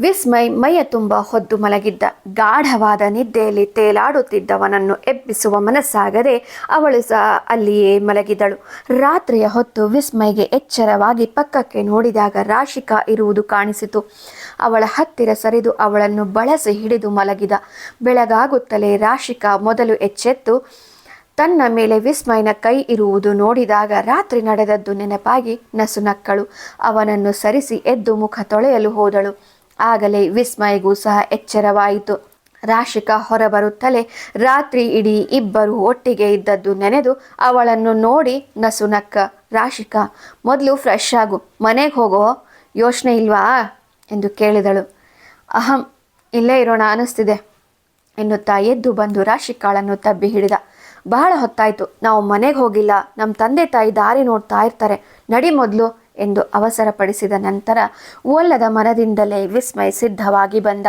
ವಿಸ್ಮಯ್ ಮೈಯ ತುಂಬ ಹೊದ್ದು ಮಲಗಿದ್ದ. ಗಾಢವಾದ ನಿದ್ದೆಯಲ್ಲಿ ತೇಲಾಡುತ್ತಿದ್ದವನನ್ನು ಎಬ್ಬಿಸುವ ಮನಸ್ಸಾಗದೆ ಅವಳು ಸಹ ಅಲ್ಲಿಯೇ ಮಲಗಿದಳು. ರಾತ್ರಿಯ ಹೊತ್ತು ವಿಸ್ಮಯ್ಗೆ ಎಚ್ಚರವಾಗಿ ಪಕ್ಕಕ್ಕೆ ನೋಡಿದಾಗ ರಾಶಿಕಾ ಇರುವುದು ಕಾಣಿಸಿತು. ಅವಳ ಹತ್ತಿರ ಸರಿದು ಅವಳನ್ನು ಬಳಸಿ ಹಿಡಿದು ಮಲಗಿದ. ಬೆಳಗಾಗುತ್ತಲೇ ರಾಶಿಕಾ ಮೊದಲು ಎಚ್ಚೆತ್ತು. ತನ್ನ ಮೇಲೆ ವಿಸ್ಮಯನ ಕೈ ಇರುವುದು ನೋಡಿದಾಗ ರಾತ್ರಿ ನಡೆದದ್ದು ನೆನಪಾಗಿ ನಸುನಕ್ಕಳು. ಅವನನ್ನು ಸರಿಸಿ ಎದ್ದು ಮುಖ ತೊಳೆಯಲು ಹೋದಳು. ಆಗಲೇ ವಿಸ್ಮಯಗೂ ಸಹ ಎಚ್ಚರವಾಯಿತು. ರಾಶಿಕಾ ಹೊರಬರುತ್ತಲೇ ರಾತ್ರಿ ಇಡೀ ಇಬ್ಬರು ಒಟ್ಟಿಗೆ ಇದ್ದದ್ದು ನೆನೆದು ಅವಳನ್ನು ನೋಡಿ ನಸುನಕ್ಕ ರಾಶಿಕಾ, ಮೊದಲು ಫ್ರೆಶ್ ಆಗು, ಮನೆಗೆ ಹೋಗೋ? ಯೋಚನೆ ಇಲ್ವಾ? ಎಂದು ಕೇಳಿದಳು. ಅಹಂ, ಇಲ್ಲೇ ಇರೋಣ ಅನಿಸ್ತಿದೆ ಎನ್ನುತ್ತಾ ಎದ್ದು ಬಂದು ರಾಶಿಕಾಳನ್ನು ತಬ್ಬಿ ಹಿಡಿದ. ಬಹಳ ಹೊತ್ತಾಯಿತು, ನಾವು ಮನೆಗೆ ಹೋಗಿಲ್ಲ ನಮ್ಮ ತಂದೆ ತಾಯಿ ದಾರಿ ನೋಡ್ತಾ ಇರ್ತಾರೆ, ನಡಿ ಮೊದಲು ಎಂದು ಅವಸರಪಡಿಸಿದ ನಂತರ ಒಲ್ಲದ ಮರದಿಂದಲೇ ವಿಸ್ಮಯ ಸಿದ್ಧವಾಗಿ ಬಂದ.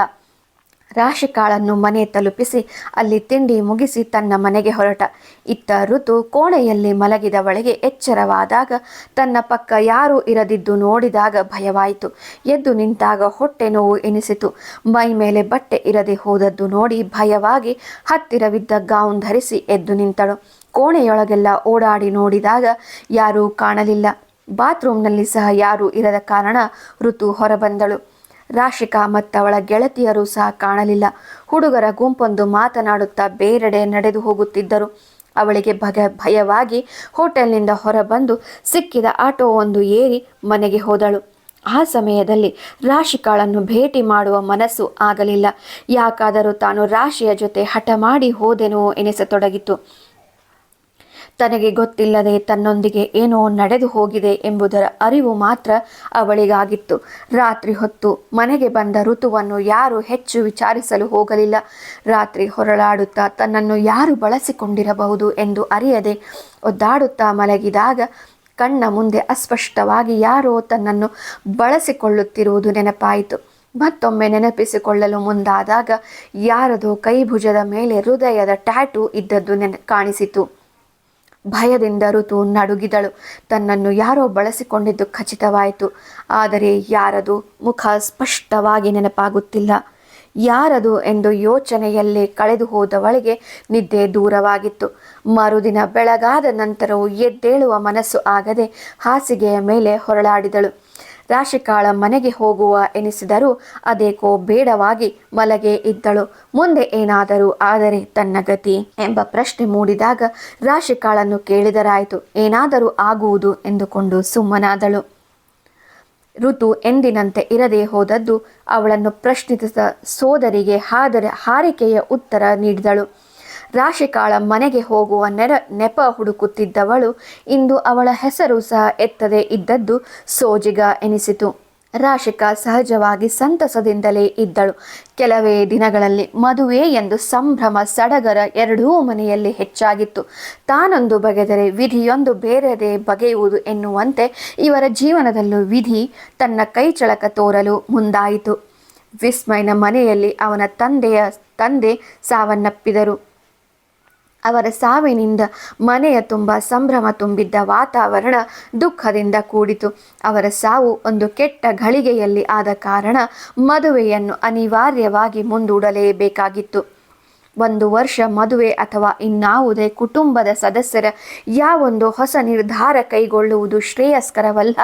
ರಾಶಿಕಾಳನ್ನು ಮನೆ ತಲುಪಿಸಿ ಅಲ್ಲಿ ತಿಂಡಿ ಮುಗಿಸಿ ತನ್ನ ಮನೆಗೆ ಹೊರಟ. ಇತ್ತ ಋತು ಕೋಣೆಯಲ್ಲಿ ಮಲಗಿದವಳಿಗೆ ಎಚ್ಚರವಾದಾಗ ತನ್ನ ಪಕ್ಕ ಯಾರೂ ಇರದಿದ್ದು ನೋಡಿದಾಗ ಭಯವಾಯಿತು. ಎದ್ದು ನಿಂತಾಗ ಹೊಟ್ಟೆ ನೋವು ಎನಿಸಿತು. ಮೈ ಮೇಲೆ ಬಟ್ಟೆ ಇರದೆ ಹೋದದ್ದು ನೋಡಿ ಭಯವಾಗಿ ಹತ್ತಿರವಿದ್ದ ಗೌನ್ ಧರಿಸಿ ಎದ್ದು ನಿಂತಳು. ಕೋಣೆಯೊಳಗೆಲ್ಲ ಓಡಾಡಿ ನೋಡಿದಾಗ ಯಾರೂ ಕಾಣಲಿಲ್ಲ. ಬಾತ್ರೂಮ್ನಲ್ಲಿ ಸಹ ಯಾರೂ ಇರದ ಕಾರಣ ಋತು ಹೊರಬಂದಳು. ರಾಶಿಕಾ ಮತ್ತವಳ ಗೆಳತಿಯರು ಸಹ ಕಾಣಲಿಲ್ಲ. ಹುಡುಗರ ಗುಂಪೊಂದು ಮಾತನಾಡುತ್ತಾ ಬೇರೆಡೆ ನಡೆದು ಹೋಗುತ್ತಿದ್ದರು. ಅವಳಿಗೆ ಭಯ ಭಯವಾಗಿ ಹೋಟೆಲ್ನಿಂದ ಹೊರಬಂದು ಸಿಕ್ಕಿದ ಆಟೋ ಒಂದು ಏರಿ ಮನೆಗೆ ಹೋದಳು. ಆ ಸಮಯದಲ್ಲಿ ರಾಶಿಕಾಳನ್ನು ಭೇಟಿ ಮಾಡುವ ಮನಸ್ಸು ಆಗಲಿಲ್ಲ. ಯಾಕಾದರೂ ತಾನು ರಾಶಿಯ ಜೊತೆ ಹಠ ಮಾಡಿ ಹೋದೆನೋ ಎನಿಸತೊಡಗಿತು. ತನಗೆ ಗೊತ್ತಿಲ್ಲದೆ ತನ್ನೊಂದಿಗೆ ಏನೋ ನಡೆದು ಹೋಗಿದೆ ಎಂಬುದರ ಅರಿವು ಮಾತ್ರ ಅವಳಿಗಾಗಿತ್ತು. ರಾತ್ರಿ ಹೊತ್ತು ಮನೆಗೆ ಬಂದ ಋತುವನ್ನು ಯಾರು ಹೆಚ್ಚು ವಿಚಾರಿಸಲು ಹೋಗಲಿಲ್ಲ. ರಾತ್ರಿ ಹೊರಳಾಡುತ್ತಾ ತನ್ನನ್ನು ಯಾರು ಬಳಸಿಕೊಂಡಿರಬಹುದು ಎಂದು ಅರಿಯದೆ ಒದ್ದಾಡುತ್ತಾ ಮಲಗಿದಾಗ ಕಣ್ಣ ಮುಂದೆ ಅಸ್ಪಷ್ಟವಾಗಿ ಯಾರೋ ತನ್ನನ್ನು ಬಳಸಿಕೊಳ್ಳುತ್ತಿರುವುದು ನೆನಪಾಯಿತು. ಮತ್ತೊಮ್ಮೆ ನೆನಪಿಸಿಕೊಳ್ಳಲು ಮುಂದಾದಾಗ ಯಾರದೋ ಕೈಭುಜದ ಮೇಲೆ ಹೃದಯದ ಟ್ಯಾಟೂ ಇದ್ದದ್ದು ನೆನ, ಕಾಣಿಸಿತು. ಭಯದಿಂದ ಋತು ನಡುಗಿದಳು. ತನ್ನನ್ನು ಯಾರೋ ಬಳಸಿಕೊಂಡಿದ್ದು ಖಚಿತವಾಯಿತು. ಆದರೆ ಯಾರದು ಮುಖ ಸ್ಪಷ್ಟವಾಗಿ ನೆನಪಾಗುತ್ತಿಲ್ಲ. ಯಾರದು ಎಂದು ಯೋಚನೆಯಲ್ಲೇ ಕಳೆದು ಹೋದವಳಿಗೆ ನಿದ್ದೆ ದೂರವಾಗಿತ್ತು. ಮರುದಿನ ಬೆಳಗಾದ ನಂತರವೂ ಎದ್ದೇಳುವ ಮನಸ್ಸು ಆಗದೆ ಹಾಸಿಗೆಯ ಮೇಲೆ ಹೊರಳಾಡಿದಳು. ರಾಶಿಕಾಳ ಮನೆಗೆ ಹೋಗುವ ಎನಿಸಿದರೂ ಅದೇಕೋ ಬೇಡವಾಗಿ ಮಲಗೆ ಇದ್ದಳು. ಮುಂದೆ ಏನಾದರೂ ಆದರೆ ತನ್ನ ಗತಿ ಎಂಬ ಪ್ರಶ್ನೆ ಮೂಡಿದಾಗ ರಾಶಿಕಾಳನ್ನು ಕೇಳಿದರಾಯಿತು. ಏನಾದರೂ ಆಗುವುದು ಎಂದುಕೊಂಡು ಸುಮ್ಮನಾದಳು. ಋತು ಎಂದಿನಂತೆ ಇರದೇ ಹೋದದ್ದು ಅವಳನ್ನು ಪ್ರಶ್ನಿಸಿದ ಸೋದರಿಗೆ ಹಾದರೆ ಹಾರಿಕೆಯ ಉತ್ತರ ನೀಡಿದಳು. ರಾಶಿಕಾಳ ಮನೆಗೆ ಹೋಗುವ ನೆರ, ನೆಪ ಹುಡುಕುತ್ತಿದ್ದವಳು ಇಂದು ಅವಳ ಹೆಸರು ಸಹ ಎತ್ತದೇ ಇದ್ದದ್ದು ಸೋಜಿಗ ಎನಿಸಿತು. ರಾಶಿಕಾ ಸಹಜವಾಗಿ ಸಂತಸದಿಂದಲೇ ಇದ್ದಳು. ಕೆಲವೇ ದಿನಗಳಲ್ಲಿ ಮದುವೆ ಎಂದು ಸಂಭ್ರಮ ಸಡಗರ ಎರಡೂ ಮನೆಯಲ್ಲಿ ಹೆಚ್ಚಾಗಿತ್ತು. ತಾನೊಂದು ಬಗೆದರೆ ವಿಧಿಯೊಂದು ಬೇರೆದೇ ಬಗೆಯುವುದು ಎನ್ನುವಂತೆ ಇವರ ಜೀವನದಲ್ಲೂ ವಿಧಿ ತನ್ನ ಕೈಚಳಕ ತೋರಲು ಮುಂದಾಯಿತು. ವಿಸ್ಮಯನ ಮನೆಯಲ್ಲಿ ಅವನ ತಂದೆಯ ತಂದೆ ಸಾವನ್ನಪ್ಪಿದರು. ಅವರ ಸಾವಿನಿಂದ ಮನೆಯ ತುಂಬ ಸಂಭ್ರಮ ತುಂಬಿದ್ದ ವಾತಾವರಣ ದುಃಖದಿಂದ ಕೂಡಿತು. ಅವರ ಸಾವು ಒಂದು ಕೆಟ್ಟ ಘಳಿಗೆಯಲ್ಲಿ ಆದ ಕಾರಣ ಮದುವೆಯನ್ನು ಅನಿವಾರ್ಯವಾಗಿ ಮುಂದೂಡಲೇಬೇಕಾಗಿತ್ತು. ಒಂದು ವರ್ಷ ಮದುವೆ ಅಥವಾ ಇನ್ನಾವುದೇ ಕುಟುಂಬದ ಸದಸ್ಯರ ಯಾವೊಂದು ಹೊಸ ನಿರ್ಧಾರ ಕೈಗೊಳ್ಳುವುದು ಶ್ರೇಯಸ್ಕರವಲ್ಲ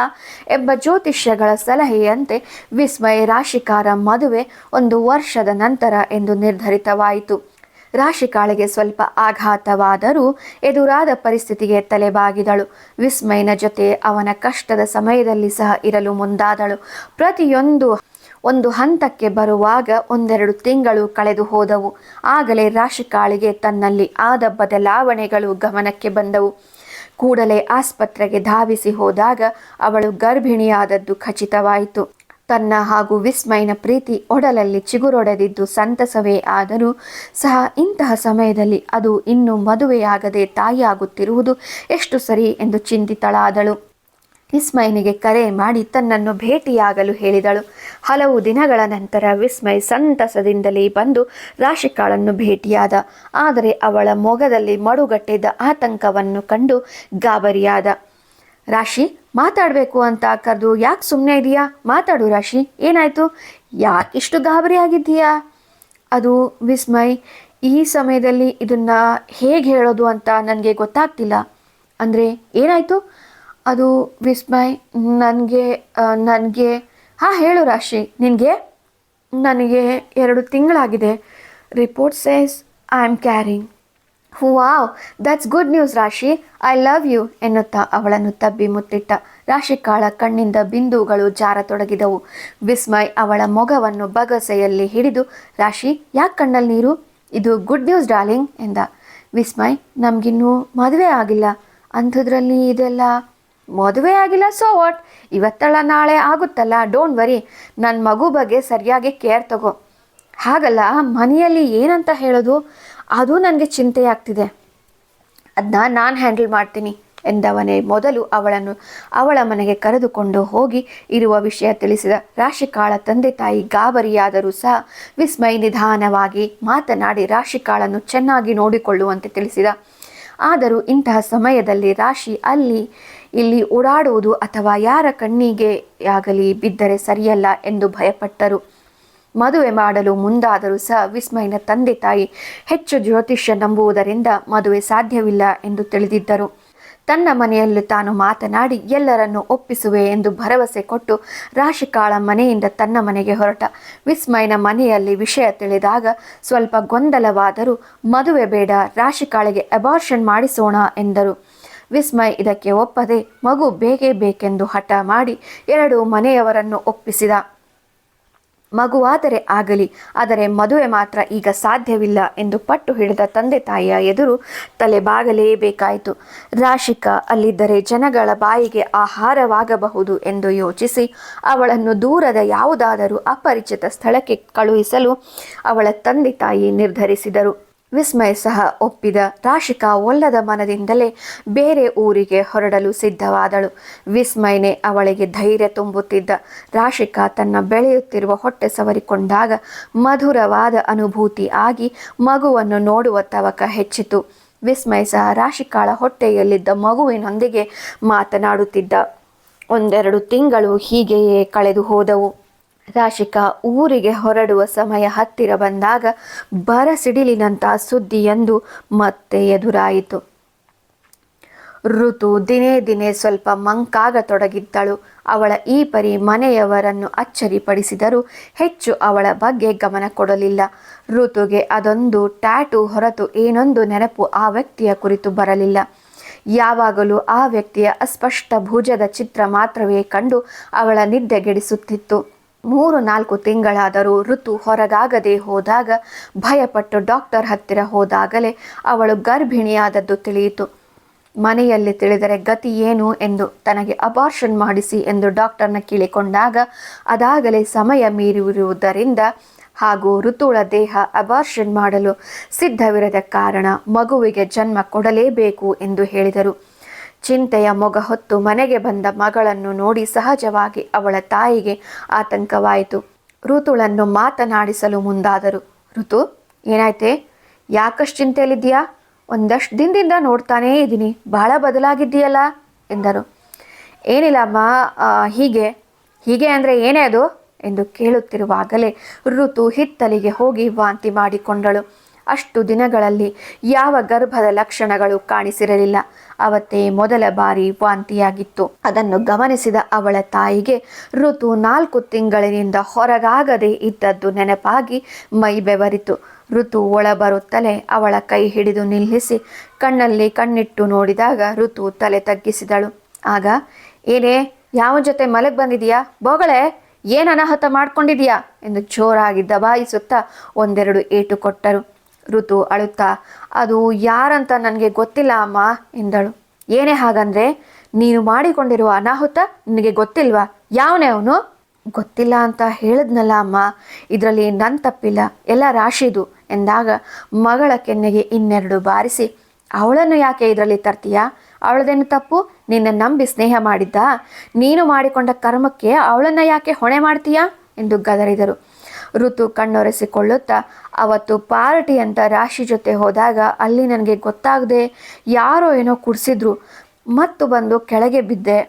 ಎಂಬ ಜ್ಯೋತಿಷ್ಯಗಳ ಸಲಹೆಯಂತೆ ವಿಸ್ಮಯ ರಾಶಿಕಾರ ಮದುವೆ ಒಂದು ವರ್ಷದ ನಂತರ ಎಂದು ನಿರ್ಧರಿತವಾಯಿತು. ರಾಶಿಕಾಳಿಗೆ ಸ್ವಲ್ಪ ಆಘಾತವಾದರೂ ಎದುರಾದ ಪರಿಸ್ಥಿತಿಗೆ ತಲೆಬಾಗಿದಳು. ವಿಸ್ಮಯನ ಜೊತೆ ಅವನ ಕಷ್ಟದ ಸಮಯದಲ್ಲಿ ಸಹ ಇರಲು ಮುಂದಾದಳು. ಪ್ರತಿಯೊಂದು ಒಂದು ಹಂತಕ್ಕೆ ಬರುವಾಗ ಒಂದೆರಡು ತಿಂಗಳು ಕಳೆದು ಹೋದವು. ಆಗಲೇ ರಾಶಿಕಾಳಿಗೆ ತನ್ನಲ್ಲಿ ಆದ ಬದಲಾವಣೆಗಳು ಗಮನಕ್ಕೆ ಬಂದವು. ಕೂಡಲೇ ಆಸ್ಪತ್ರೆಗೆ ಧಾವಿಸಿ ಹೋದಾಗ ಅವಳು ಗರ್ಭಿಣಿಯಾದದ್ದು ಖಚಿತವಾಯಿತು. ತನ್ನ ಹಾಗೂ ವಿಸ್ಮಯನ ಪ್ರೀತಿ ಒಡಲಲ್ಲಿ ಚಿಗುರೊಡೆದಿದ್ದು ಸಂತಸವೇ ಆದರೂ ಸಹ ಇಂತಹ ಸಮಯದಲ್ಲಿ ಅದು ಇನ್ನೂ ಮದುವೆಯಾಗದೆ ತಾಯಿಯಾಗುತ್ತಿರುವುದು ಎಷ್ಟು ಸರಿ ಎಂದು ಚಿಂತಿತಳಾದಳು. ವಿಸ್ಮಯನಿಗೆ ಕರೆ ಮಾಡಿ ತನ್ನನ್ನು ಭೇಟಿಯಾಗಲು ಹೇಳಿದಳು. ಹಲವು ದಿನಗಳ ನಂತರ ವಿಸ್ಮಯ ಸಂತಸದಿಂದಲೇ ಬಂದು ರಾಶಿಕಾಳನ್ನು ಭೇಟಿಯಾದ. ಆದರೆ ಅವಳ ಮೊಗದಲ್ಲಿ ಮಡುಗಟ್ಟಿದ್ದ ಆತಂಕವನ್ನು ಕಂಡು ಗಾಬರಿಯಾದ. ರಾಶಿ ಮಾತಾಡಬೇಕು ಅಂತ ಕರೆದು ಯಾಕೆ ಸುಮ್ಮನೆ ಇದೆಯಾ? ಮಾತಾಡು ರಾಶಿ. ಏನಾಯಿತು? ಯಾಕೆ ಇಷ್ಟು ಗಾಬರಿ ಆಗಿದ್ದೀಯಾ? ಅದು ವಿಸ್ಮಯ್, ಈ ಸಮಯದಲ್ಲಿ ಇದನ್ನು ಹೇಗೆ ಹೇಳೋದು ಅಂತ ನನಗೆ ಗೊತ್ತಾಗ್ತಿಲ್ಲ. ಅಂದರೆ ಏನಾಯಿತು? ಅದು ವಿಸ್ಮಯ್, ನನಗೆ ನನಗೆ, ಹಾಂ, ಹೇಳು ರಾಶಿ. ನಿನಗೆ? ನನಗೆ ಎರಡು ತಿಂಗಳಾಗಿದೆ. Report says, I am carrying. Wow that's good news Rashi. I love you ಎನ್ನುತ್ತಾ ಅವಳನ್ನು ತಬ್ಬಿ ಮುತ್ತಿಟ್ಟ. ರಾಶಿಕಾಳ ಕಣ್ಣಿಂದ ಬಿಂದುಗಳು ಜಾರತೊಡಗಿದವು. ವಿಸ್ಮಯ್ ಅವಳ ಮೊಗವನ್ನು ಬಗಸೆಯಲ್ಲಿ ಹಿಡಿದು, ರಾಶಿ, ಯಾಕೆ ಕಣ್ಣಲ್ಲಿ ನೀರು? ಇದು ಗುಡ್ ನ್ಯೂಸ್ ಡಾರ್ಲಿಂಗ್ ಎಂದ. ವಿಸ್ಮಯ್, ನಮಗಿನ್ನೂ ಮದುವೆ ಆಗಿಲ್ಲ. ಅಂಥದ್ರಲ್ಲಿ ಇದೆಲ್ಲ ಮದುವೆ ಆಗಿಲ್ಲ ಸೊ ವಾಟ್ ಇವತ್ತಲ್ಲ ನಾಳೆ ಆಗುತ್ತಲ್ಲ ಡೋಂಟ್ ವರಿ ನನ್ನ ಮಗು ಬಗ್ಗೆ ಸರಿಯಾಗಿ ಕೇರ್ ತಗೋ. ಹಾಗಲ್ಲ, ಮನೆಯಲ್ಲಿ ಏನಂತ ಹೇಳೋದು? ಅದು ನನಗೆ ಚಿಂತೆಯಾಗ್ತಿದೆ. ಅದನ್ನ ನಾನು ಹ್ಯಾಂಡಲ್ ಮಾಡ್ತೀನಿ ಎಂದವನೇ ಮೊದಲು ಅವಳನ್ನು ಅವಳ ಮನೆಗೆ ಕರೆದುಕೊಂಡು ಹೋಗಿ ಇರುವ ವಿಷಯ ತಿಳಿಸಿದ ರಾಶಿಕಾಳ ತಂದೆ ತಾಯಿ ಗಾಬರಿಯಾದರೂ ಸಹ ವಿಸ್ಮಯ ನಿಧಾನವಾಗಿ ಮಾತನಾಡಿ ರಾಶಿಕಾಳನ್ನು ಚೆನ್ನಾಗಿ ನೋಡಿಕೊಳ್ಳುವಂತೆ ತಿಳಿಸಿದ. ಆದರೂ ಇಂತಹ ಸಮಯದಲ್ಲಿ ರಾಶಿ ಅಲ್ಲಿ, ಇಲ್ಲಿ ಓಡಾಡುವುದು ಅಥವಾ ಯಾರ ಕಣ್ಣಿಗೆ ಆಗಲಿ ಬಿದ್ದರೆ ಸರಿಯಲ್ಲ ಎಂದು ಭಯಪಟ್ಟರು. ಮದುವೆ ಮಾಡಲು ಮುಂದಾದರೂ ಸಹ ವಿಸ್ಮಯನ ತಂದೆ ತಾಯಿ ಹೆಚ್ಚು ಜ್ಯೋತಿಷ್ಯ ನಂಬುವುದರಿಂದ ಮದುವೆ ಸಾಧ್ಯವಿಲ್ಲ ಎಂದು ತಿಳಿದಿದ್ದರು. ತನ್ನ ಮನೆಯಲ್ಲಿ ತಾನು ಮಾತನಾಡಿ, ಎಲ್ಲರನ್ನು ಒಪ್ಪಿಸುವೆ ಎಂದು ಭರವಸೆ ಕೊಟ್ಟು ರಾಶಿಕಾಳ ಮನೆಯಿಂದ ತನ್ನ ಮನೆಗೆ ಹೊರಟ. ವಿಸ್ಮಯನ ಮನೆಯಲ್ಲಿ ವಿಷಯ ತಿಳಿದಾಗ ಸ್ವಲ್ಪ ಗೊಂದಲವಾದರೂ ಮದುವೆ ಬೇಡ, ರಾಶಿಕಾಳಿಗೆ ಅಬಾರ್ಷನ್ ಮಾಡಿಸೋಣ ಎಂದರು. ವಿಸ್ಮಯ್ ಇದಕ್ಕೆ ಒಪ್ಪದೆ ಮಗು ಬೇಕೇ ಬೇಕೆಂದು ಹಠ ಮಾಡಿ ಎರಡು ಮನೆಯವರನ್ನು ಒಪ್ಪಿಸಿದ. ಮಗುವಾದರೆ ಆಗಲಿ, ಆದರೆ ಮದುವೆ ಮಾತ್ರ ಈಗ ಸಾಧ್ಯವಿಲ್ಲ ಎಂದು ಪಟ್ಟು ಹಿಡಿದ ತಂದೆ ತಾಯಿಯ ಎದುರು ತಲೆ ಬಾಗಲೇಬೇಕಾಯಿತು ರಾಶಿಕಾ, ಅಲ್ಲಿದ್ದರೆ ಜನಗಳ ಬಾಯಿಗೆ ಆಹಾರವಾಗಬಹುದು ಎಂದು ಯೋಚಿಸಿ ಅವಳನ್ನು ದೂರದ ಯಾವುದಾದರೂ ಅಪರಿಚಿತ ಸ್ಥಳಕ್ಕೆ ಕಳುಹಿಸಲು ಅವಳ ತಂದೆ ತಾಯಿ ನಿರ್ಧರಿಸಿದರು. ವಿಸ್ಮಯ್ ಸಹ ಒಪ್ಪಿದ ರಾಶಿಕಾ ಒಲ್ಲದ ಮನದಿಂದಲೇ ಬೇರೆ ಊರಿಗೆ ಹೊರಡಲು ಸಿದ್ಧವಾದಳು. ವಿಸ್ಮಯನೇ ಅವಳಿಗೆ ಧೈರ್ಯ ತುಂಬುತ್ತಿದ್ದ. ರಾಶಿಕಾ ತನ್ನ ಬೆಳೆಯುತ್ತಿರುವ ಹೊಟ್ಟೆ ಸವರಿಕೊಂಡಾಗ ಮಧುರವಾದ ಅನುಭೂತಿ ಆಗಿ ಮಗುವನ್ನು ನೋಡುವ ತವಕ ಹೆಚ್ಚಿತು. ವಿಸ್ಮಯ ಸಹ ರಾಶಿಕಾಳ ಹೊಟ್ಟೆಯಲ್ಲಿದ್ದ ಮಗುವಿನೊಂದಿಗೆ ಮಾತನಾಡುತ್ತಿದ್ದ. ಒಂದೆರಡು ತಿಂಗಳು ಹೀಗೆಯೇ ಕಳೆದು ಹೋದವು ರಾಶಿಕಾ ಊರಿಗೆ ಹೊರಡುವ ಸಮಯ ಹತ್ತಿರ ಬಂದಾಗ ಬರ ಸುದ್ದಿ ಸುದ್ದಿಯೊಂದು ಮತ್ತೆ ಎದುರಾಯಿತು. ಋತು ದಿನೇ ದಿನೇ ಸ್ವಲ್ಪ ಮಂಕಾಗತೊಡಗಿದ್ದಳು. ಅವಳ ಈ ಪರಿ ಮನೆಯವರನ್ನು ಅಚ್ಚರಿಪಡಿಸಿದರೂ ಹೆಚ್ಚು ಅವಳ ಬಗ್ಗೆ ಗಮನ ಕೊಡಲಿಲ್ಲ. ಋತುಗೆ ಅದೊಂದು ಟ್ಯಾಟು ಹೊರತು ಏನೊಂದು ನೆನಪು ಆ ವ್ಯಕ್ತಿಯ ಕುರಿತು ಬರಲಿಲ್ಲ. ಯಾವಾಗಲೂ ಆ ವ್ಯಕ್ತಿಯ ಅಸ್ಪಷ್ಟ ಭುಜದ ಚಿತ್ರ ಮಾತ್ರವೇ ಕಂಡು ಅವಳ ನಿದ್ದೆಗೆಡಿಸುತ್ತಿತ್ತು ಮೂರು ನಾಲ್ಕು ತಿಂಗಳಾದರೂ ಋತು ಹೊರಗಾಗದೆ ಹೋದಾಗ ಭಯಪಟ್ಟು ಡಾಕ್ಟರ್ ಹತ್ತಿರ ಹೋದಾಗಲೇ ಅವಳು ಗರ್ಭಿಣಿಯಾದದ್ದು ತಿಳಿಯಿತು. ಮನೆಯಲ್ಲಿ ತಿಳಿದರೆ ಗತಿ ಏನು ಎಂದು ತನಗೆ ಅಬಾರ್ಷನ್ ಮಾಡಿಸಿ ಎಂದು ಡಾಕ್ಟರ್ನ ಕೇಳಿಕೊಂಡಾಗ ಅದಾಗಲೇ ಸಮಯ ಮೀರಿರುವುದರಿಂದ ಹಾಗೂ ಋತುಳ ದೇಹ ಅಬಾರ್ಷನ್ ಮಾಡಲು ಸಿದ್ಧವಿರದ ಕಾರಣ ಮಗುವಿಗೆ ಜನ್ಮ ಕೊಡಲೇಬೇಕು ಎಂದು ಹೇಳಿದರು. ಚಿಂತೆಯ ಮೊಗ ಹೊತ್ತು ಮನೆಗೆ ಬಂದ ಮಗಳನ್ನು ನೋಡಿ ಸಹಜವಾಗಿ ಅವಳ ತಾಯಿಗೆ ಆತಂಕವಾಯಿತು. ಋತುಳನ್ನು ಮಾತನಾಡಿಸಲು ಮುಂದಾದರು. ಋತು, ಏನಾಯ್ತೆ? ಯಾಕಷ್ಟು ಚಿಂತೆಯಲ್ಲಿದ್ದೀಯಾ? ಒಂದಷ್ಟು ದಿನದಿಂದ ನೋಡ್ತಾನೇ ಇದ್ದೀನಿ. ಬಹಳ ಬದಲಾಗಿದ್ದೀಯಲ್ಲ? ಎಂದರು. ಏನಿಲ್ಲ ಅಮ್ಮ ಹೀಗೆ. ಹೀಗೆ ಅಂದರೆ ಏನೇ ಅದು? ಎಂದು ಕೇಳುತ್ತಿರುವಾಗಲೇ ಋತು ಹಿತ್ತಲಿಗೆ ಹೋಗಿ ವಾಂತಿ ಮಾಡಿಕೊಂಡಳು. ಅಷ್ಟು ದಿನಗಳಲ್ಲಿ ಯಾವ ಗರ್ಭದ ಲಕ್ಷಣಗಳು ಕಾಣಿಸಿರಲಿಲ್ಲ. ಅವತ್ತೇ ಮೊದಲ ಬಾರಿ ವಾಂತಿಯಾಗಿತ್ತು. ಅದನ್ನು ಗಮನಿಸಿದ ಅವಳ ತಾಯಿಗೆ ಋತು ನಾಲ್ಕು ತಿಂಗಳಿನಿಂದ ಹೊರಗಾಗದೆ ಇದ್ದದ್ದು ನೆನಪಾಗಿ ಮೈ ಬೆವರಿತು. ಋತು ಒಳ ಬರುತ್ತಲೇ ಅವಳ ಕೈ ಹಿಡಿದು ನಿಲ್ಲಿಸಿ ಕಣ್ಣಲ್ಲಿ ಕಣ್ಣಿಟ್ಟು ನೋಡಿದಾಗ ಋತು ತಲೆ ತಗ್ಗಿಸಿದಳು. ಆಗ, ಏನೇ, ಯಾವ ಜೊತೆ ಮಲಗ್ ಬಂದಿದೀಯಾ? ಬೋಗಳೆ, ಏನ್ ಅನಾಹುತ ಮಾಡ್ಕೊಂಡಿದೀಯಾ? ಎಂದು ಜೋರಾಗಿ ದಬಾಯಿಸುತ್ತಾ ಒಂದೆರಡು ಏಟು ಕೊಟ್ಟರು. ಋತು ಅಳುತ್ತಾ, ಅದು ಯಾರಂತ ನನಗೆ ಗೊತ್ತಿಲ್ಲ ಅಮ್ಮ ಎಂದಳು. ಏನೇ ಹಾಗಂದ್ರೆ, ನೀನು ಮಾಡಿಕೊಂಡಿರುವ ಅನಾಹುತ ನಿನಗೆ ಗೊತ್ತಿಲ್ವಾ? ಯಾವನೇ ಅವನು? ಗೊತ್ತಿಲ್ಲ ಅಂತ ಹೇಳಿದ್ನಲ್ಲ ಅಮ್ಮ, ಇದರಲ್ಲಿ ನನ್ನ ತಪ್ಪಿಲ್ಲ, ಎಲ್ಲ ರಾಶಿದು ಎಂದಾಗ ಮಗಳ ಕೆನ್ನೆಗೆ ಇನ್ನೆರಡು ಬಾರಿಸಿ, ಅವಳನ್ನು ಯಾಕೆ ಇದರಲ್ಲಿ ತರ್ತೀಯಾ? ಅವಳದೇನು ತಪ್ಪು? ನಿನ್ನ ನಂಬಿ ಸ್ನೇಹ ಮಾಡಿದ್ದ? ನೀನು ಮಾಡಿಕೊಂಡ ಕರ್ಮಕ್ಕೆ ಅವಳನ್ನು ಯಾಕೆ ಹೊಣೆ ಮಾಡ್ತೀಯಾ? ಎಂದು ಗದರಿದರು. ಋತು ಕಣ್ಣೊರೆಸಿಕೊಳ್ಳುತ್ತಾ, ಅವತ್ತು ಪಾರ್ಟಿ ಅಂತ ರಾಶಿ ಜೊತೆ ಹೋದಾಗ ಅಲ್ಲಿ ನನಗೆ ಗೊತ್ತಾಗದೆ ಯಾರೋ ಏನೋ ಕುಡಿಸಿದ್ರು, ಮತ್ತು ಬಂದು ಕೆಳಗೆ ಬಿದ್ದೆ.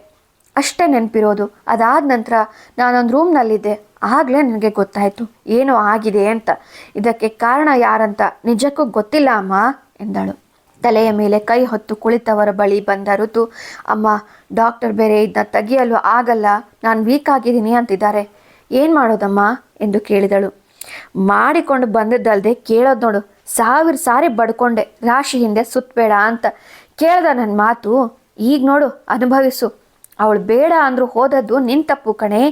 ಅಷ್ಟೇ ನೆನಪಿರೋದು. ಅದಾದ ನಂತರ ನಾನೊಂದು ರೂಮ್ನಲ್ಲಿದ್ದೆ. ಆಗಲೇ ನನಗೆ ಗೊತ್ತಾಯಿತು. ಏನೋ ಆಗಿದೆ ಅಂತ. ಇದಕ್ಕೆ ಕಾರಣ ಯಾರಂತ ನಿಜಕ್ಕೂ ಗೊತ್ತಿಲ್ಲ, ಅಮ್ಮ, ಎಂದಳು. ತಲೆಯ ಮೇಲೆ ಕೈ ಹೊತ್ತು ಕುಳಿತವರ ಬಳಿ ಬಂದ ಋತು, ಅಮ್ಮ, ಡಾಕ್ಟರ್ ಬೇರೆ ಇದನ್ನ ತೆಗೆಯಲು ಆಗಲ್ಲ. ನಾನು ವೀಕ್ ಆಗಿದ್ದೀನಿ ಅಂತಿದ್ದಾರೆ. ಏನು ಮಾಡೋದಮ್ಮ? ಎಂದು ಕೇಳಿದಳು. ಮಾಡಿಕೊಂಡು ಬಂದಿದ್ದಲ್ದೆ ಕೇಳೋದು ನೋಡು, ಸಾವಿರ ಸಾರಿ ಬಡ್ಕೊಂಡೆ, ರಾಶಿ ಹಿಂದೆ ಸುತ್ತಬೇಡ ಅಂತ. ಕೇಳ್ದ ನನ್ನ ಮಾತು, ಈಗ ನೋಡು, ಅನುಭವಿಸು. ಅವಳು ಬೇಡ ಅಂದರೂ ಹೋದದ್ದು ನಿನ್ ತಪ್ಪು ಕಣೆ.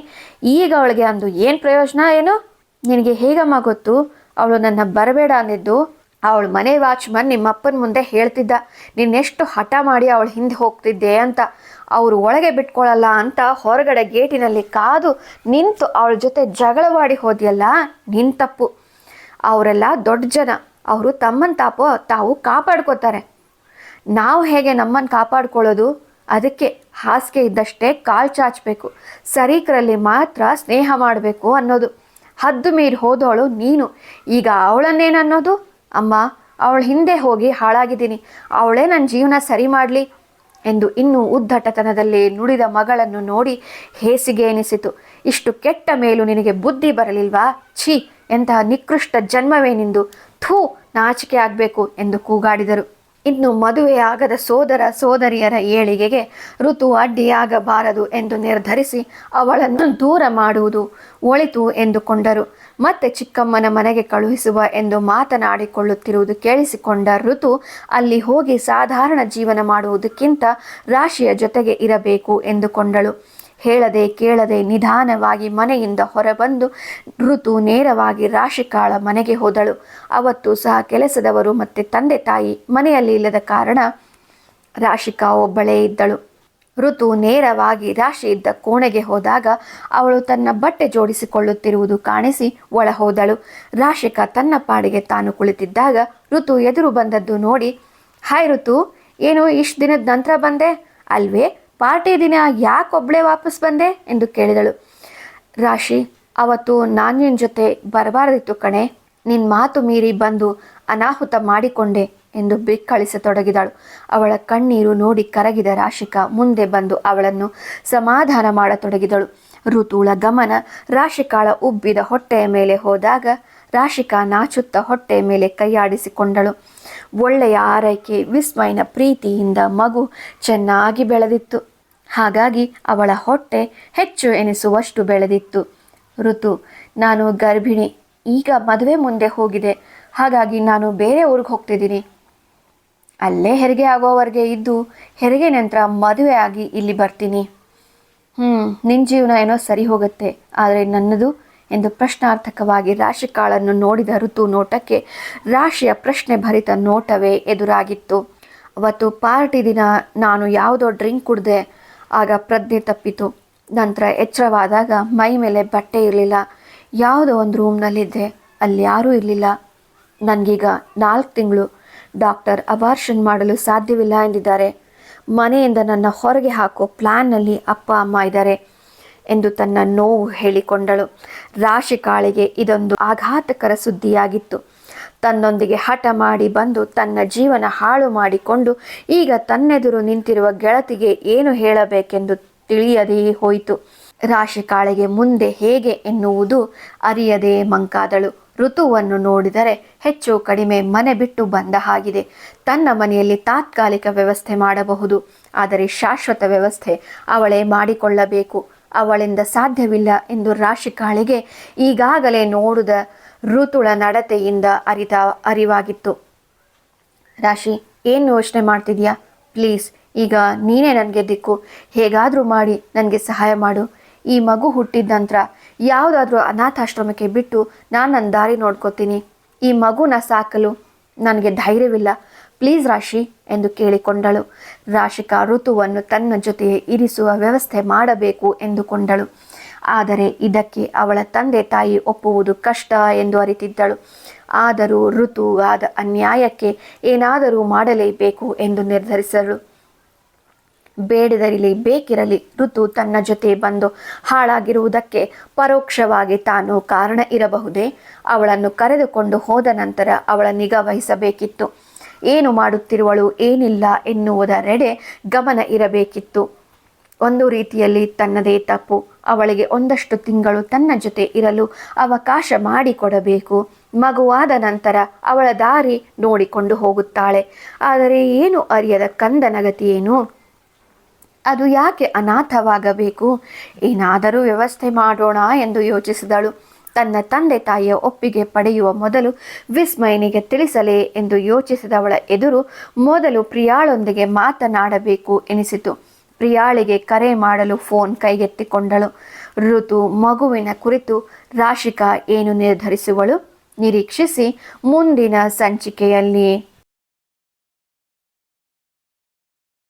ಈಗ ಅವಳಿಗೆ ಅಂದು ಏನು ಪ್ರಯೋಜನ ಏನು? ನಿನಗೆ ಹೇಗಮ್ಮ ಗೊತ್ತು? ಅವಳು ನನ್ನ ಬರಬೇಡ ಅಂದಿದ್ದು. ಅವಳು ಮನೆ ವಾಚ್ಮನ್ ನಿಮ್ಮಪ್ಪನ ಮುಂದೆ ಹೇಳ್ತಿದ್ದ ನಿನ್ನೆಷ್ಟು ಹಠ ಮಾಡಿ ಅವಳು ಹಿಂದೆ ಹೋಗ್ತಿದ್ದೆ ಅಂತ, ಅವರು ಒಳಗೆ ಬಿಟ್ಕೊಳ್ಳಲ್ಲ ಅಂತ ಹೊರಗಡೆ ಗೇಟಿನಲ್ಲಿ ಕಾದು ನಿಂತು ಅವಳ ಜೊತೆ ಜಗಳವಾಡಿ ಹೋದ್ಯಲ್ಲ, ನಿನ್ ತಪ್ಪು. ಅವರೆಲ್ಲ ದೊಡ್ಡ ಜನ, ಅವರು ತಮ್ಮನ್ ತಾಪೋ, ತಾವು ಕಾಪಾಡ್ಕೋತಾರೆ. ನಾವು ಹೇಗೆ ನಮ್ಮನ್ನು ಕಾಪಾಡ್ಕೊಳ್ಳೋದು? ಅದಕ್ಕೆ ಹಾಸಿಗೆ ಇದ್ದಷ್ಟೇ ಕಾಲು ಚಾಚಬೇಕು. ಸರೀಕರಲ್ಲಿ ಮಾತ್ರ ಸ್ನೇಹ ಮಾಡಬೇಕು ಅನ್ನೋದು. ಹದ್ದು ಮೀರಿ ಹೋದವಳು ನೀನು. ಈಗ ಅವಳನ್ನೇನನ್ನೋದು? ಅಮ್ಮ, ಅವಳ ಹಿಂದೆ ಹೋಗಿ ಹಾಳಾಗಿದ್ದೀನಿ. ಅವಳೇ ನನ್ನ ಜೀವನ ಸರಿ ಮಾಡಲಿ ಎಂದು ಇನ್ನೂ ಉದ್ದಟತನದಲ್ಲಿ ನುಡಿದ ಮಗಳನ್ನು ನೋಡಿ ಹೇಸಿಗೆ ಎನಿಸಿತು. ಇಷ್ಟು ಕೆಟ್ಟ ಮೇಲೂ ನಿನಗೆ ಬುದ್ಧಿ ಬರಲಿಲ್ವಾ? ಛೀ, ಎಂತಹ ನಿಕೃಷ್ಟ ಜನ್ಮವೇ ನಿಂದು. ಥೂ, ನಾಚಿಕೆ ಆಗಬೇಕು ಎಂದು ಕೂಗಾಡಿದರು. ಇನ್ನು ಮದುವೆಯಾಗದ ಸೋದರ ಸೋದರಿಯರ ಏಳಿಗೆಗೆ ಋತು ಅಡ್ಡಿಯಾಗಬಾರದು ಎಂದು ನಿರ್ಧರಿಸಿ ಅವಳನ್ನು ದೂರ ಮಾಡುವುದು ಒಳಿತು ಎಂದುಕೊಂಡರು. ಮತ್ತೆ ಚಿಕ್ಕಮ್ಮನ ಮನೆಗೆ ಕಳುಹಿಸುವ ಎಂದು ಮಾತನಾಡಿಕೊಳ್ಳುತ್ತಿರುವುದು ಕೇಳಿಸಿಕೊಂಡ ಋತು ಅಲ್ಲಿ ಹೋಗಿ ಸಾಧಾರಣ ಜೀವನ ಮಾಡುವುದಕ್ಕಿಂತ ರಾಶಿಯ ಜೊತೆಗೆ ಇರಬೇಕು ಎಂದುಕೊಂಡಳು. ಹೇಳದೆ ಕೇಳದೆ ನಿಧಾನವಾಗಿ ಮನೆಯಿಂದ ಹೊರಬಂದು ಋತು ನೇರವಾಗಿ ರಾಶಿಕಾಳ ಮನೆಗೆ ಹೋದಳು. ಅವತ್ತು ಸಹ ಕೆಲಸದವರು ಮತ್ತೆ ತಂದೆ ತಾಯಿ ಮನೆಯಲ್ಲಿ ಇಲ್ಲದ ಕಾರಣ ರಾಶಿಕಾ ಒಬ್ಬಳೇ ಇದ್ದಳು. ಋತು ನೇರವಾಗಿ ರಾಶಿ ಇದ್ದ ಕೋಣೆಗೆ ಹೋದಾಗ ಅವಳು ತನ್ನ ಬಟ್ಟೆ ಜೋಡಿಸಿಕೊಳ್ಳುತ್ತಿರುವುದು ಕಾಣಿಸಿ ಒಳ ಹೋದಳು ರಾಶಿಕ ತನ್ನ ಪಾಡಿಗೆ ತಾನು ಕುಳಿತಿದ್ದಾಗ ಋತು ಎದುರು ಬಂದದ್ದು ನೋಡಿ, ಹಾಯ್ ಋತು, ಏನು ಇಷ್ಟು ದಿನದ ನಂತರ ಬಂದೆ? ಅಲ್ವೇ, ಪಾರ್ಟಿ ದಿನ ಯಾಕೊಬ್ಳೆ ವಾಪಸ್ ಬಂದೆ? ಎಂದು ಕೇಳಿದಳು. ರಾಶಿ, ಅವತ್ತು ನಾನು ನಿನ್ನ ಜೊತೆ ಬರಬಾರದಿತ್ತು ಕಣೆ. ನಿನ್ನ ಮಾತು ಮೀರಿ ಬಂದು ಅನಾಹುತ ಮಾಡಿಕೊಂಡೆ ಎಂದು ಬಿಕ್ಕಳಿಸತೊಡಗಿದಳು. ಅವಳ ಕಣ್ಣೀರು ನೋಡಿ ಕರಗಿದ ರಾಶಿಕಾ ಮುಂದೆ ಬಂದು ಅವಳನ್ನು ಸಮಾಧಾನ ಮಾಡತೊಡಗಿದಳು. ಋತುಳ ಗಮನ ರಾಶಿಕಾಳ ಉಬ್ಬಿದ ಹೊಟ್ಟೆಯ ಮೇಲೆ ಹೋದಾಗ ರಾಶಿಕಾ ನಾಚುತ್ತ ಹೊಟ್ಟೆಯ ಮೇಲೆ ಕೈಯಾಡಿಸಿಕೊಂಡಳು. ಒಳ್ಳೆಯ ಆರೈಕೆ, ವಿಸ್ಮಯನ ಪ್ರೀತಿಯಿಂದ ಮಗು ಚೆನ್ನಾಗಿ ಬೆಳೆದಿತ್ತು. ಹಾಗಾಗಿ ಅವಳ ಹೊಟ್ಟೆ ಹೆಚ್ಚು ಎನಿಸುವಷ್ಟು ಬೆಳೆದಿತ್ತು. ಋತು, ನಾನು ಗರ್ಭಿಣಿ. ಈಗ ಮದುವೆ ಮುಂದೆ ಹೋಗಿದೆ. ಹಾಗಾಗಿ ನಾನು ಬೇರೆ ಊರಿಗೆ ಹೋಗ್ತಿದ್ದೀನಿ. ಅಲ್ಲೇ ಹೆರಿಗೆ ಆಗೋವರೆಗೆ ಇದ್ದು ಹೆರಿಗೆ ನಂತರ ಮದುವೆ ಆಗಿ ಇಲ್ಲಿ ಬರ್ತೀನಿ. ಹ್ಞೂ ನಿನ್ನ ಜೀವನ ಏನೋ ಸರಿ ಹೋಗುತ್ತೆ. ಆದರೆ ನನ್ನದು ಎಂದು ಪ್ರಶ್ನಾರ್ಥಕವಾಗಿ ರಾಶಿಕಾಳನ್ನು ನೋಡಿದ ಋತು ನೋಟಕ್ಕೆ ರಾಶಿಯ ಪ್ರಶ್ನೆ ಭರಿತ ನೋಟವೇ ಎದುರಾಗಿತ್ತು. ಅವತ್ತು ಪಾರ್ಟಿ ದಿನ ನಾನು ಯಾವುದೋ ಡ್ರಿಂಕ್ ಕುಡ್ದೆ. ಆಗ ಪ್ರಜ್ಞೆ ತಪ್ಪಿತು. ನಂತರ ಎಚ್ಚರವಾದಾಗ ಮೈ ಮೇಲೆ ಬಟ್ಟೆ ಇರಲಿಲ್ಲ. ಯಾವುದೋ ಒಂದು ರೂಮ್ನಲ್ಲಿದ್ದೆ ಅಲ್ಲಿ ಯಾರೂ ಇರಲಿಲ್ಲ. ನನಗೀಗ ನಾಲ್ಕು ತಿಂಗಳು. ಡಾಕ್ಟರ್ ಅಬಾರ್ಷನ್ ಮಾಡಲು ಸಾಧ್ಯವಿಲ್ಲ ಎಂದಿದ್ದಾರೆ. ಮನೆಯಿಂದ ನನ್ನ ಹೊರಗೆ ಹಾಕೋ ಪ್ಲ್ಯಾನ್ನಲ್ಲಿ ಅಪ್ಪ, ಅಮ್ಮ ಇದ್ದಾರೆ ಎಂದು ತನ್ನ ನೋವು ಹೇಳಿಕೊಂಡಳು. ರಾಶಿ ಕಾಳಿಗೆ ಇದೊಂದು ಆಘಾತಕರ ಸುದ್ದಿಯಾಗಿತ್ತು. ತನ್ನೊಂದಿಗೆ ಹಠ ಮಾಡಿ ಬಂದು ತನ್ನ ಜೀವನ ಹಾಳು ಮಾಡಿಕೊಂಡು ಈಗ ತನ್ನೆದುರು ನಿಂತಿರುವ ಗೆಳತಿಗೆ ಏನು ಹೇಳಬೇಕೆಂದು ತಿಳಿಯದೇ ಹೋಯಿತು. ರಾಶಿಕಾಳಿಗೆ ಮುಂದೆ ಹೇಗೆ ಎನ್ನುವುದು ಅರಿಯದೇ ಮಂಕಾದಳು. ಋತುವನ್ನು ನೋಡಿದರೆ ಹೆಚ್ಚು ಕಡಿಮೆ ಮನೆ ಬಿಟ್ಟು ಬಂದ ಹಾಗಿದೆ. ತನ್ನ ಮನೆಯಲ್ಲಿ ತಾತ್ಕಾಲಿಕ ವ್ಯವಸ್ಥೆ ಮಾಡಬಹುದು. ಆದರೆ ಶಾಶ್ವತ ವ್ಯವಸ್ಥೆ ಅವಳೇ ಮಾಡಿಕೊಳ್ಳಬೇಕು. ಅವಳಿಂದ ಸಾಧ್ಯವಿಲ್ಲ ಎಂದು ರಾಶಿ ಕಾಳಿಗೆ ಈಗಾಗಲೇ ನೋಡಿದ ಋತುಳ ನಡತೆಯಿಂದ ಅರಿತ ಅರಿವಾಗಿತ್ತು. ರಾಶಿ, ಏನು ಯೋಚನೆ ಮಾಡ್ತಿದ್ಯಾ? ಪ್ಲೀಸ್, ಈಗ ನೀನೇ ನನಗೆ ದಿಕ್ಕು. ಹೇಗಾದರೂ ಮಾಡಿ, ನನಗೆ ಸಹಾಯ ಮಾಡು. ಈ ಮಗು ಹುಟ್ಟಿದ ನಂತರ ಯಾವುದಾದ್ರೂ ಅನಾಥಾಶ್ರಮಕ್ಕೆ ಬಿಟ್ಟು ನಾನು ನನ್ನ ದಾರಿ ನೋಡ್ಕೋತೀನಿ. ಈ ಮಗುನ ಸಾಕಲು ನನಗೆ ಧೈರ್ಯವಿಲ್ಲ. ಪ್ಲೀಸ್ ರಾಶಿ ಎಂದು ಕೇಳಿಕೊಂಡಳು. ರಾಶಿಕಾ ಋತುವನ್ನು ತನ್ನ ಜೊತೆಯೇ ಇರಿಸುವ ವ್ಯವಸ್ಥೆ ಮಾಡಬೇಕು ಎಂದುಕೊಂಡಳು. ಆದರೆ ಇದಕ್ಕೆ ಅವಳ ತಂದೆ ತಾಯಿ ಒಪ್ಪುವುದು ಕಷ್ಟ ಎಂದು ಅರಿತಿದ್ದಳು. ಆದರೂ ಋತುವಾದ ಅನ್ಯಾಯಕ್ಕೆ ಏನಾದರೂ ಮಾಡಲೇಬೇಕು ಎಂದು ನಿರ್ಧರಿಸಳು ಬೇಡದಿರಲಿ, ಬೇಕಿರಲಿ ಋತು ತನ್ನ ಜೊತೆ ಬಂದು ಹಾಳಾಗಿರುವುದಕ್ಕೆ ಪರೋಕ್ಷವಾಗಿ ತಾನು ಕಾರಣ ಇರಬಹುದೇ? ಅವಳನ್ನು ಕರೆದುಕೊಂಡು ಹೋದ ನಂತರ ಅವಳ ನಿಗಾ ವಹಿಸಬೇಕಿತ್ತು. ಏನು ಮಾಡುತ್ತಿರುವಳು ಏನಿಲ್ಲ ಎನ್ನುವುದರೆಡೆ ಗಮನ ಇರಬೇಕಿತ್ತು. ಒಂದು ರೀತಿಯಲ್ಲಿ ತನ್ನದೇ ತಪ್ಪು. ಅವಳಿಗೆ ಒಂದಷ್ಟು ತಿಂಗಳು ತನ್ನ ಜೊತೆ ಇರಲು ಅವಕಾಶ ಮಾಡಿಕೊಡಬೇಕು. ಮಗುವಾದ ನಂತರ ಅವಳ ದಾರಿ ನೋಡಿಕೊಂಡು ಹೋಗುತ್ತಾಳೆ. ಆದರೆ ಏನು ಅರಿಯದ ಕಂದನ ಗತಿಯೇನು ಅದು ಯಾಕೆ ಅನಾಥವಾಗಬೇಕು? ಏನಾದರೂ ವ್ಯವಸ್ಥೆ ಮಾಡೋಣ ಎಂದು ಯೋಚಿಸಿದಳು. ತನ್ನ ತಂದೆ ತಾಯಿಯ ಒಪ್ಪಿಗೆ ಪಡೆಯುವ ಮೊದಲು ವಿಸ್ಮಯನಿಗೆ ತಿಳಿಸಲೇ ಎಂದು ಯೋಚಿಸಿದವಳ ಎದುರು ಮೊದಲು ಪ್ರಿಯಾಳೊಂದಿಗೆ ಮಾತನಾಡಬೇಕು ಎನಿಸಿತು. ಪ್ರಿಯಾಳಿಗೆ ಕರೆ ಮಾಡಲು ಫೋನ್ ಕೈಗೆತ್ತಿಕೊಂಡಳು. ಋತು ಮಗುವಿನ ಕುರಿತು ರಾಶಿಕಾ ಏನು ನಿರ್ಧರಿಸುವಳು? ನಿರೀಕ್ಷಿಸಿ ಮುಂದಿನ ಸಂಚಿಕೆಯಲ್ಲಿ